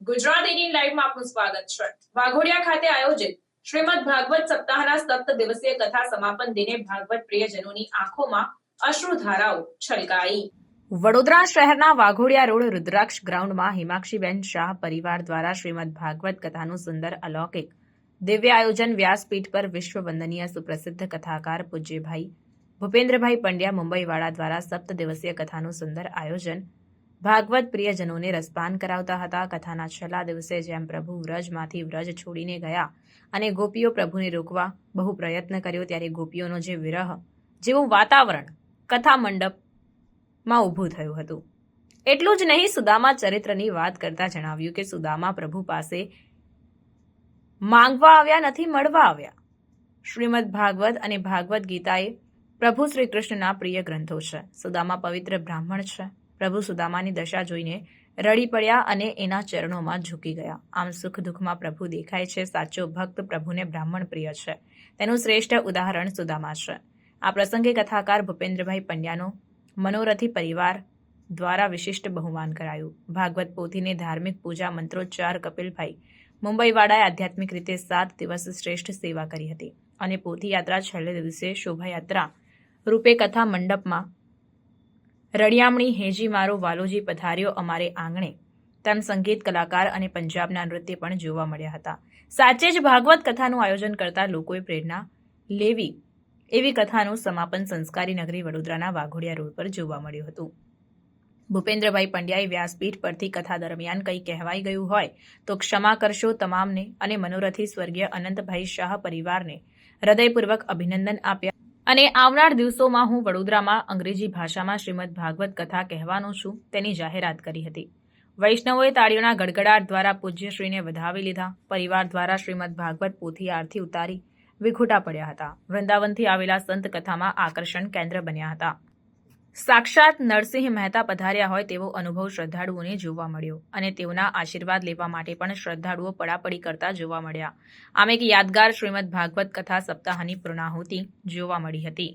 Eighteen લાઈવમાં આપનું સ્વાગત છે. વાઘોડિયા ખાતે આયોજિત શ્રીમદ ભાગવત સપ્તાહના સપ્ત દિવસીય કથા સમાપન દિને ભાગવત પ્રિયજનોની આંખોમાં અશ્રુધારાઓ છલકાઈ. વડોદરા શહેરના વાઘોડિયા રોડ રુદ્રાક્ષ ગ્રાઉન્ડમાં હિમાક્ષીબેન શાહ પરિવાર દ્વારા શ્રીમદ ભાગવત કથાનું સુંદર અલૌકિક દિવ્ય આયોજન વ્યાસપીઠ પર વિશ્વ વંદનીય સુપ્રસિદ્ધ કથાકાર પૂજ્યભાઈ, ભૂપેન્દ્રભાઈ પંડ્યા મુંબઈવાળા દ્વારા સપ્ત દિવસીય કથાનું સુંદર આયોજન ભાગવત પ્રિયજનોને રસપાન કરાવતા હતા. કથાના છેલ્લા દિવસે જેમ પ્રભુ વ્રજમાંથી વ્રજ છોડીને ગયા અને ગોપીઓ પ્રભુને રોકવા બહુ પ્રયત્ન કર્યો, ત્યારે ગોપીઓનો જે વિરહ, જેવું વાતાવરણ કથા મંડપમાં ઊભું થયું હતું. એટલું જ નહીં, સુદામા ચરિત્રની વાત કરતા જણાવ્યું કે સુદામા પ્રભુ પાસે માંગવા આવ્યા નથી, મળવા આવ્યા. શ્રીમદ ભાગવત અને ભાગવત ગીતાએ પ્રભુ શ્રી કૃષ્ણના પ્રિય ગ્રંથો છે. સુદામા પવિત્ર બ્રાહ્મણ છે. પ્રભુ સુદામાની દશા જોઈને રડી પડ્યા અને એના ચરણોમાં ઝૂકી ગયા. આમ સુખ દુઃખમાં પ્રભુ દેખાય છે, સાચો ભક્ત પ્રભુને બ્રાહ્મણ પ્રિય છે. તેનું શ્રેષ્ઠ ઉદાહરણ સુદામા છે. આ પ્રસંગે કથાકાર ભૂપેન્દ્રભાઈ પંડ્યાનો મનોરથી પરિવાર દ્વારા વિશિષ્ટ બહુમાન કરાયું. ભાગવત પોથીને ધાર્મિક પૂજા મંત્રોચ્ચાર કપિલભાઈ મુંબઈવાળાએ આધ્યાત્મિક રીતે સાત દિવસ શ્રેષ્ઠ સેવા કરી હતી અને પોથી યાત્રા છેલ્લે દિવસે શોભાયાત્રા રૂપે કથા મંડપમાં રળિયામણી હેજી મારો વાલોજી પધાર્યો અમારે આંગણે. તેમ સંગીત, કલાકાર અને પંજાબના નૃત્ય પણ જોવા મળ્યા હતા. સાચે જ ભાગવત કથાનું આયોજન કરતા લોકોએ પ્રેરણા લેવી એવી કથાનું સમાપન સંસ્કારી નગરી વડોદરાના વાઘોડિયા રોડ પર જોવા મળ્યું હતું. ભૂપેન્દ્રભાઈ પંડ્યાએ વ્યાસપીઠ પરથી કથા દરમિયાન કંઈ કહેવાઈ ગયું હોય તો ક્ષમા કરશો તમામને અને મનોરથી સ્વર્ગીય અનંતભાઈ શાહ પરિવારને હૃદયપૂર્વક અભિનંદન આપ્યા. અને આવનાર દિવસોમાં હું વડોદરામાં અંગ્રેજી ભાષામાં શ્રીમદ ભાગવત કથા કહેવાનો છું તેની જાહેરાત કરી હતી. વૈષ્ણવોએ તાળીઓના ગડગડાટ દ્વારા પૂજ્યશ્રીને વધાવી લીધા. પરિવાર દ્વારા શ્રીમદ ભાગવત પોથી આરતી ઉતારી વિખૂટા પડ્યા હતા. વૃંદાવનથી આવેલા સંત કથામાં આકર્ષણ કેન્દ્ર બન્યા હતા. સાક્ષાત નરસિંહ મહેતા પધાર્યા હોય તેવો અનુભવ શ્રદ્ધાળુઓને જોવા મળ્યો અને તેઓના આશીર્વાદ લેવા માટે પણ શ્રદ્ધાળુઓ પડાપડી કરતા જોવા મળ્યા. આમ એક યાદગાર શ્રીમદ ભાગવત કથા સપ્તાહની પૂર્ણાહુતિ જોવા મળી હતી.